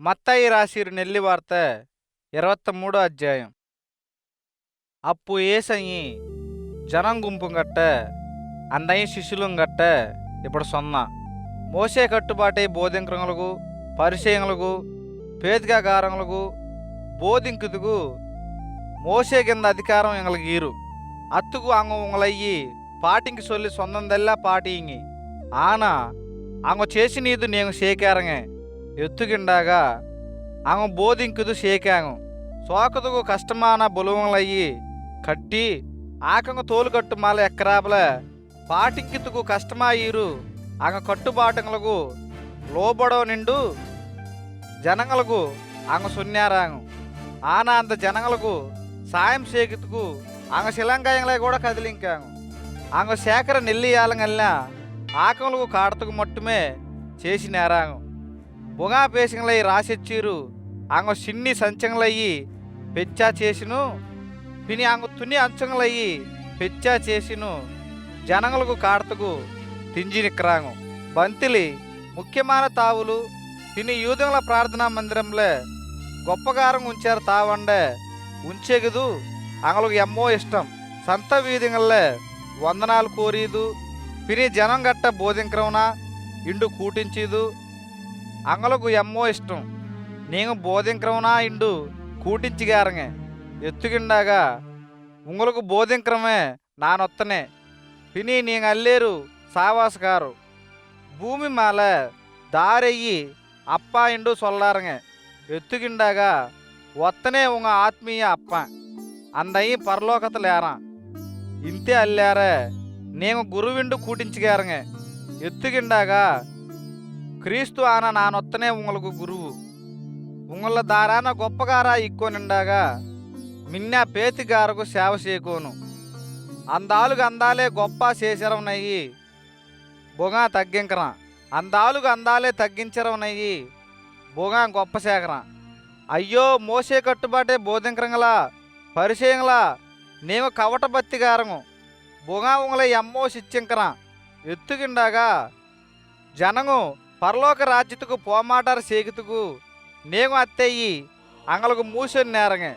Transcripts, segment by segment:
మత్తాయి రాసిరు నెల్లి వార్త ఇరవత్త మూడో అధ్యాయం. అప్పు ఏసీ జనం గుంపు గట్ట అందయ్య శిష్యులం గట్ట ఇప్పుడు సొన్నా. మోసే కట్టుబాటే బోధింక్రంగులకు పరిచయములకు పేదికాకారములకు బోధింకుదుకు మోసే కింద అధికారం ఎంగలకు గీరు అత్తుకు అంగం ఉంగలయ్యి పాటింకి సొల్లి సొందందల్లా పాటింగి. ఆనా అంగ చేసినీదు నేను సేకారంగే ఎత్తుకిండాగా ఆమె బోధింకుదు సేకాను సోకదుకు కష్టమాన బులవలయ్యి కట్టి ఆకంగు తోలుగట్టు మాల ఎక్కరాపలే పాటింకితుకు కష్టమాయిరు ఆమె కట్టుబాటంగులకు లోబడో నిండు జనంగలకు ఆమె సున్నారాను ఆనాంద జనంగలకు సాయం సేకితుకు ఆమె శిలంగాయంలో కూడా కదిలింకాము. ఆమె శేఖర నెల్లియాలంగా ఆకంలకు కాడతకు మట్టుమే చేసి నేరాను బుగా పేసింగ్లై రాసిచ్చిరు. ఆంగ సిన్ని సంచంగలయ్యి పెచ్చా చేసిను. పిని ఆంగ తుని అంచంగలయ్యి పెచ్చా చేసిను. జనంగలకు కాడతకు తింజినిక్రాంగు బంతిలి ముఖ్యమైన తావులు పిని యూదంల ప్రార్థనా మందిరంలో గొప్పగారం ఉంచారు తావండే. ఉంచేగదు అంగలకు ఎమ్మో ఇష్టం. సంత వీధింగల్లే వందనాలు కోరీదు. పిని జనం గట్ట బోధింక్రమనా ఇండు కూటించేదు. அங்களுக்கு எம்மோ இஷ்டம். நீங்கள் போதிங்கிறவனா இண்டு கூட்டிச்சுக்காரங்க. எத்துக்கிண்டாக? உங்களுக்கு போதிங்கிறமே நான் ஒத்தனே. பினி நீங்கள் அல்லேரு சாவாசுகாரு பூமி மேலே தாரையி அப்பா என்று சொல்லாருங்க. எத்துக்கிண்டாக? ஒத்தனே உங்கள் ஆத்மீய அப்பன். அந்தையும் பரலோகத்தில் ஏறான் ఇంతే అల్లారా నేను గురువిండు కూటించగారంగ ఎత్తుకిండాగా క్రీస్తు ఆన నానొత్తనే உங்களுக்கு గురువు ఉంగళ్ళ దారాన గొప్పగారా ఇక్కోనిండాగా మిన్నా పేతిగారకు సేవ చేయకోను అందాలుగా అందాలే గొప్ప చేసరవునయ్యి బొగా తగ్గింకరా అందాలుగా అందాలే తగ్గించరవునయ్యి బొగా గొప్ప సేకరా అయ్యో మోసే కట్టుబాటే బోధింకరంగలా పరిచయంలా నేను కవట బత్తిగారము బొగా ఉంగల ఎమ్మో సిచ్చింకరా ఎత్తుకిండాగా జనము పరలోక రాజ్యతకు పోమాటార సేకుతుకు నేను అత్తయ్యి అంగలకు మూసిన నేరంగా.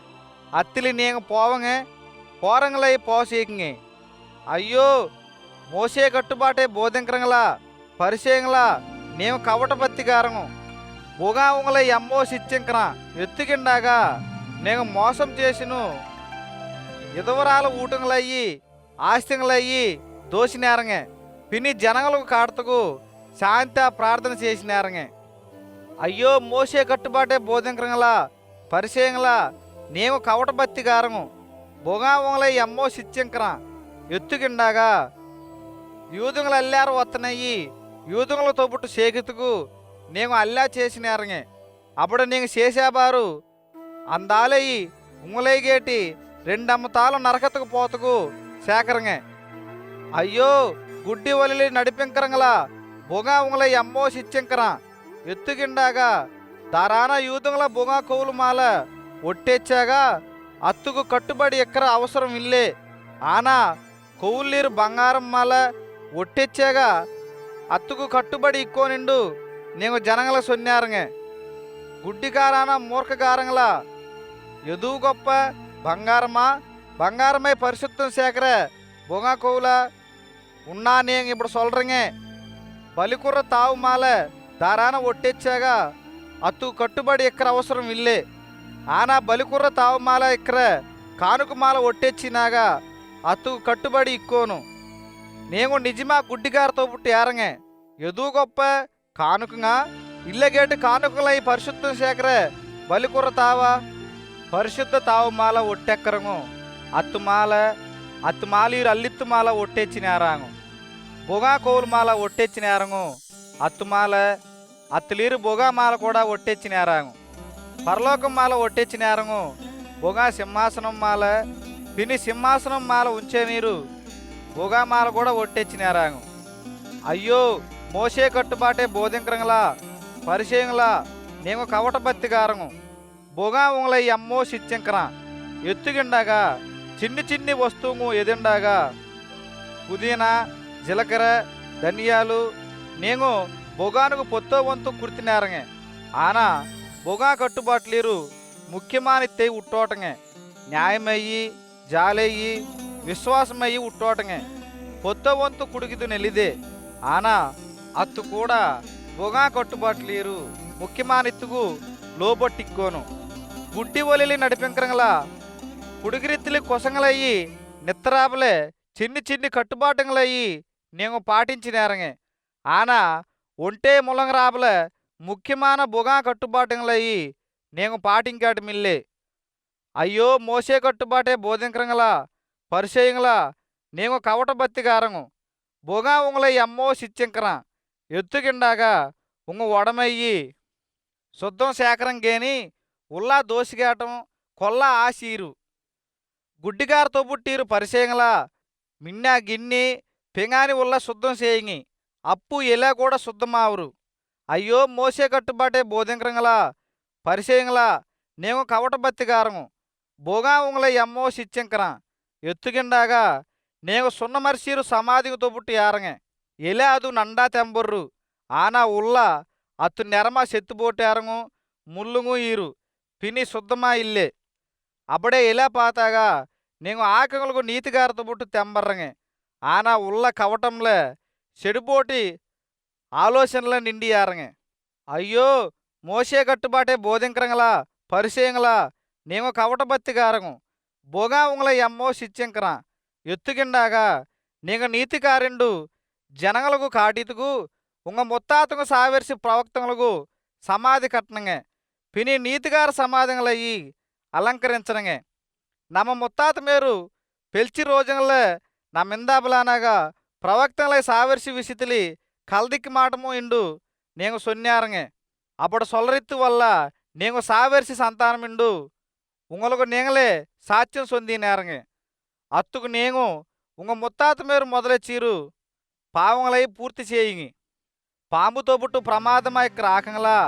అత్తిలి నేను పోవంగా పోరంగలై పోసేకి అయ్యో మోసే కట్టుబాటే బోధింకరంగలా పరిసేంగలా నేను కవట బత్తి కవటపత్తికారం బుగా ఉంగల ఎమ్మోసిచ్చింకర ఎత్తుకిండాగా నేను మోసం చేసిను. ఇదవరాలు ఊటంగలయ్యి ఆస్తింగలయ్యి దోషి నేరంగా. పిని జనంగలకు కాడతకు శాంత ప్రార్థన చేసినారంగే. అయ్యో మోసే కట్టుబాటే బోధింకరంగలా పరిచయంలా నేను కవట బత్తిగారము బొగా ఎమ్మో సిచ్చింకరా ఎత్తుకిండాగా యూదుంగలు అల్లారు వత్తనయ్యి యూదుంగల తోబుట్టు సేకితుకు నేను అల్లా చేసినారంగే. అప్పుడు నేను చేసేబారు అందాలయ్యి ఉంగలైగేటి రెండమ్మతాలు నరకతకు పోతకు సేకరంగే. అయ్యో గుడ్డి వలిలి నడిపింకరంగలా బొంగాంగుల ఎమ్మో శిక్షంకర ఎత్తుకిండాగా దారాన యూదంగల బొంగా కోవులు మాల ఒట్టేచ్చాగా అత్తుకు కట్టుబడి ఎక్కర అవసరం ఇల్లే ఆనా కొవ్వులీరు బంగారం మాల ఒట్టెచ్చాగా అత్తుకు కట్టుబడి ఇక్కో నిండు నేను జనగల సొన్నారంగ గుడ్డికారాన మూర్ఖకారంగల ఎదువు గొప్ప బంగారమా బంగారమై పరిశుద్ధం సేకర బొంగా కోవుల ఉన్నా నేను ఇప్పుడు சொல்றேங்க బలికుర్ర తావు మాల దారాన ఒట్టెచ్చాగా అత్తు కట్టుబడి ఎక్కర అవసరం ఇల్లే. ఆనా బలికుర్ర తావు మాల ఎక్కర కానుక మాల ఒట్టెచ్చినాగా అత్తు కట్టుబడి ఇక్కోను. నేను నిజమా గుడ్డిగారితో పుట్టి ఏరంగే? ఎదు గొప్ప కానుకగా? ఇల్లగేటి కానుకలై పరిశుద్ధం సేకరే బలికుర్ర తావా? పరిశుద్ధ తావు మాల ఒట్టెక్కరము? అత్తుమాల అత్తుమాలీరు అల్లిత్తుమాల మాల ఒట్టెచ్చినారాంగు కోవులు మాల ఒట్టెచ్చినారంగు. అత్తుమాల అత్తులీరు బొగా మాల కూడా ఒట్టెచ్చినారాంగు. పరలోకం మాల ఒట్టెచ్చినారంగు. బొగా సింహాసనం మాల పిని సింహాసనం మాల ఉంచే నీరు బొగా మాల కూడా ఒట్టెచ్చినారాంగు. అయ్యో మోసే కట్టుబాటే బోధింకరంగలా పరిచయంలా నేను కవట బత్తిగారంగు. బొగా ఉంగలై అమ్మో సిచ్చింకరా ఎత్తుగిండాగా చిన్ని చిన్ని వస్తువు ఎదిండాగా. పుదీనా జీలకర్ర ధనియాలు నేను బొగానుకు పొత్తో వంతు కుర్తినారంగే ఆనా బొగా కట్టుబాట్లీరు ముఖ్యమాని తెయి ఉట్టోటంగే. న్యాయమయ్యి జాలయ్యి విశ్వాసమయ్యి ఉట్టోటంగే. పొత్తో వంతు కుడికిదు నెలిదే. ఆనా అత్తు కూడా బొగా కట్టుబాట్లీరు ముఖ్యమానిత్తుకు లోబొట్టిక్కోను. గుడ్డి ఒలిలి నడిపింకరంగలా కుడిగిరిత్తులి కొసంగలయ్యి నిత్రాపలే చిన్ని చిన్ని కట్టుబాటంగలయ్యి నేను పాటించి నేరంగే. ఆన ఉంటే ములంగరాబులే ముఖ్యమైన బుగా కట్టుబాటులయ్యి నేను పాటింకాటి మిల్లే. అయ్యో మోసే కట్టుబాటే బోధింకరంగలా పరిచయంలా నేను కవట బత్తికారంగు బుగా ఉంగలయ్యి అమ్మో సిచ్చింకరా ఎత్తుకిండాగా ఉంగ ఒడమయ్యి శుద్ధం శేఖరం గేని ఉల్లా దోసిగేటం కొల్ల ఆశీరు. గుడ్డిగారితో పుట్టిరు పరిచయంగలా మిన్నా గిన్నీ పెంగాని ఉల్ల శుద్ధం చేయింగి అప్పు ఎలా కూడా శుద్ధమావురు అయ్యో మోసే కట్టుబాటే బోధింకరంగలా పరిచయంగలా నేను కవట బత్తిగారంగు బోగా ఉంగలై ఎమ్మో సిచ్చింకరా. ఎత్తుకిండాగా నేను సున్నమర్సీరు సమాధికి తొబుట్టి ఆరంగే. ఇలా అదు నండా తెంబొర్రు. ఆనా ఉల్ల అత్తు నెరమ సెత్తుబోటారంగు ముల్లుగు ఈరు. పిని శుద్ధమా ఇల్లే. అప్పుడే ఎలా పాతాగా నేను ఆకములకు నీతిగారతో బుట్టు తెంబర్రంగే. ఆనా ఉల్ల కవటంలే చెడుపోటి ఆలోచనల నిండి యారంగే అయ్యో మోసే కట్టుబాటే బోధింకరంగలా పరిచయంగలా నేను కవట బత్తిగారంగు బొగా ఉంగల ఎమ్మో సిచ్చింకరా ఎత్తుకిండాగా నీగ నీతికారెండు జనగలకు కాటితుకు ఉంగ ముత్తాతకు సావర్సి ప్రవక్తలకు సమాధి కట్టనంగే పిని నీతిగార సమాధంలయ్యి అలంకరించనంగే నమ్మ ముత్తాత మేరు పెల్చి రోజంలే నమ్మిందాబలానాగా ప్రవక్తలై సావర్సి విసితిలి కల్దిక్కి మాటము ఇండు నేను సొన్యారంగే అప్పుడు సొలరిత్తు వల్ల నేను సావర్సి సంతానమిండు ఉంగలకు నేంగలే సాత్యం సొందినారంగే అత్తుకు నేను ఉంగ ముత్తాత మేరు మొదలెచ్చీరు పావంగలై పూర్తి చేయి పాముతో పుట్టు ప్రమాదమై రాకంలా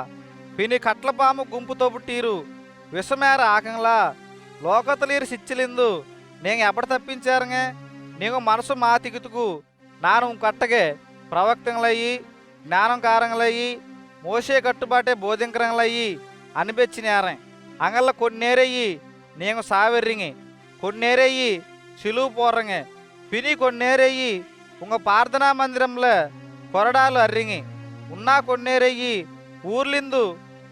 పిని కట్ల పాము గుంపుతో పుట్టీరు విషమేర ఆకంలా లోకతలీరు సిచ్చిలిందు నేను ఎప్పటి తప్పించారంగే నేను మనసు మాతిగుతుకు నాను కట్టగే ప్రవక్తంలయ్యి జ్ఞానం కారంగలయ్యి మోసే కట్టుబాటే బోధింకరంగలయ్యి అనిపెచ్చినారం అంగళ్ళ కొన్నేరయ్యి నేను సావెర్రింగి. కొన్నేరయ్యి సిలువు పోర్రంగే. పిని కొన్నేరయ్యి ఉంగ ప్రార్థనా మందిరంలో కొరడాలు అర్రింగి. ఉన్నా కొన్నేరయ్యి ఊర్లిందు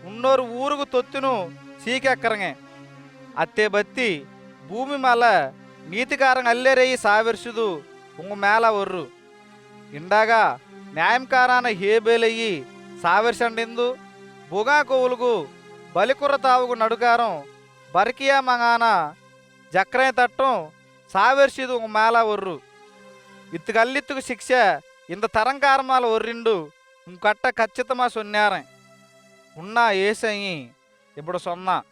ఉన్నోరు ఊరుకు తొత్తును సీకెక్కరంగే అత్తే బత్తి భూమి మల నీతికారం అల్లేరయ్యి సావెర్సుదు ఉంగ మేళ ఒర్రు. ఇండాగా న్యాయంకారాన హేబేలయ్యి సావెర్సండిందు బుగా కొవులుగు బలికుర్ర తావుగు నడుగారం బరికియా మంగాన జక్రయ తట్టం సావెర్సిదు ఉంగ మేళ ఒర్రు. ఇత్తుకల్లిత్తుకు శిక్ష ఇంత తరంకారమాల ఒర్రిండు ఇంకట్ట ఖచ్చితమా సొన్నారం. ఉన్నా ఏసయి ఇప్పుడు సొన్నా.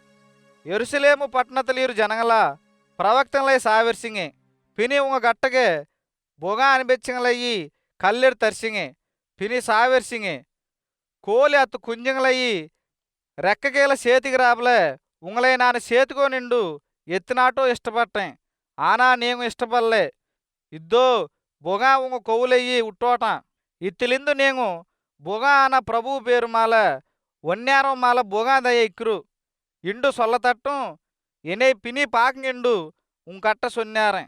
ఎరుసలేము పట్టణతలీరు జనగల ప్రవక్తలై సావర్సింగే పిని ఉంగ గట్టగే బొగా అనిబెచ్చంగలయ్యి కల్లెడు తరిసింగే పిని సావర్సింగే కోలి అత్తు కుంజంగలయ్యి రెక్కకేల చేతికి రాబలే ఉంగలై నాన్న చేతికో నిండు ఎత్తినాటో ఇష్టపట్టే ఆనా నేను ఇష్టపడలే ఇద్దో బొగా ఉంగ కొవ్వులయ్యి ఉట్టోట ఇత్తిలిందు నేను బొగా అన ప్రభువు పేరు మాల వన్యారం మాల బొగా దయ ఇక్కురు ఇండు సొల్లతట్టం ఎనే పిని పాకంగిండు ఉంకట్ట సొన్నారం